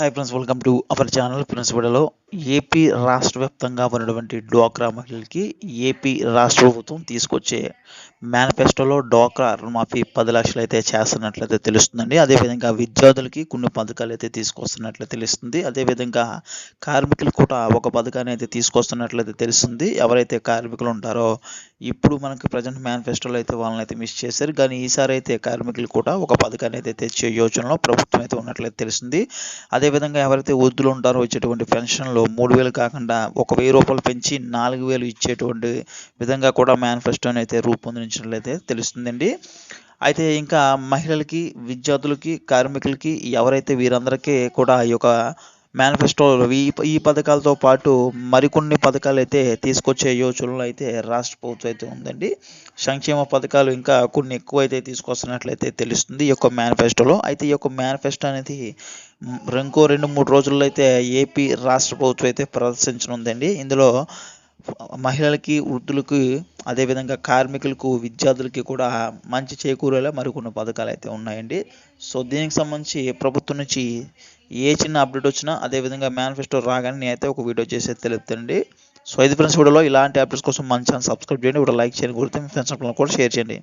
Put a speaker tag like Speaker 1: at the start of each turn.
Speaker 1: Hi friends welcome to our channel friends వీడియోలో AP రాష్ట్ర వ్యాప్తంగా ఉన్నటువంటి డ్వాక్రా మహిళలకి ఏపీ రాష్ట్ర ప్రభుత్వం తీసుకొచ్చే మేనిఫెస్టోలో డ్వాక్రా రుణమాఫీ పది లక్షలు అయితే చేస్తున్నట్లయితే తెలుస్తుందండి. అదేవిధంగా విద్యార్థులకి కొన్ని పథకాలు అయితే తీసుకొస్తున్నట్లు తెలుస్తుంది. అదేవిధంగా కార్మికులు కూడా ఒక పథకాన్ని అయితే తీసుకొస్తున్నట్లయితే తెలుస్తుంది. ఎవరైతే కార్మికులు ఉంటారో ఇప్పుడు మనకు ప్రజెంట్ మేనిఫెస్టోలో అయితే వాళ్ళని అయితే మిస్ చేశారు. కానీ ఈసారి అయితే కార్మికులు కూడా ఒక పథకాన్ని అయితే తెచ్చే యోచనలో ప్రభుత్వం అయితే ఉన్నట్లయితే తెలిసింది. అదేవిధంగా ఎవరైతే వృద్ధులు ఉంటారో వచ్చేటువంటి పెన్షన్లో మూడు వేలు కాకుండా ఒక వెయ్యి రూపాయలు పెంచి నాలుగు వేలు ఇచ్చేటువంటి విధంగా కూడా మేనిఫెస్టోని అయితే రూపొందించినట్లయితే తెలుస్తుందండి. అయితే ఇంకా మహిళలకి విద్యార్థులకి కార్మికులకి ఎవరైతే వీరందరికీ కూడా ఈ యొక్క మేనిఫెస్టోలో ఈ ఈ పథకాలతో పాటు మరికొన్ని పథకాలు అయితే తీసుకొచ్చే యోచనలో అయితే రాష్ట్ర ప్రభుత్వం అయితే ఉందండి. సంక్షేమ పథకాలు ఇంకా కొన్ని ఎక్కువ అయితే తీసుకొస్తున్నట్లయితే తెలుస్తుంది ఈ యొక్క మేనిఫెస్టోలో అయితే ఈ యొక్క మేనిఫెస్టో అనేది ఇంకో రెండు మూడు రోజుల్లో అయితే ఏపీ రాష్ట్ర ప్రభుత్వం అయితే ప్రదర్శించనుందండి. ఇందులో మహిళలకి వృద్ధులకి అదేవిధంగా కార్మికులకు విద్యార్థులకి కూడా మంచి చేకూరేలా మరికొన్ని పథకాలు అయితే ఉన్నాయండి. సో దీనికి సంబంధించి ప్రభుత్వం నుంచి ఏ చిన్న అప్డేట్ వచ్చినా అదేవిధంగా మేనిఫెస్టో రాగానే నేనైతే ఒక వీడియో చేసి తెలుపుతండి. సో ఇది ఫ్రెండ్స్ వీడియోలో ఇలాంటి అప్డేట్స్ కోసం మన ఛానల్ సబ్స్క్రైబ్ చేయండి. ఇప్పుడు లైక్ చేయండి. గుర్తు మీ ఫ్రెండ్స్ కూడా షేర్ చేయండి.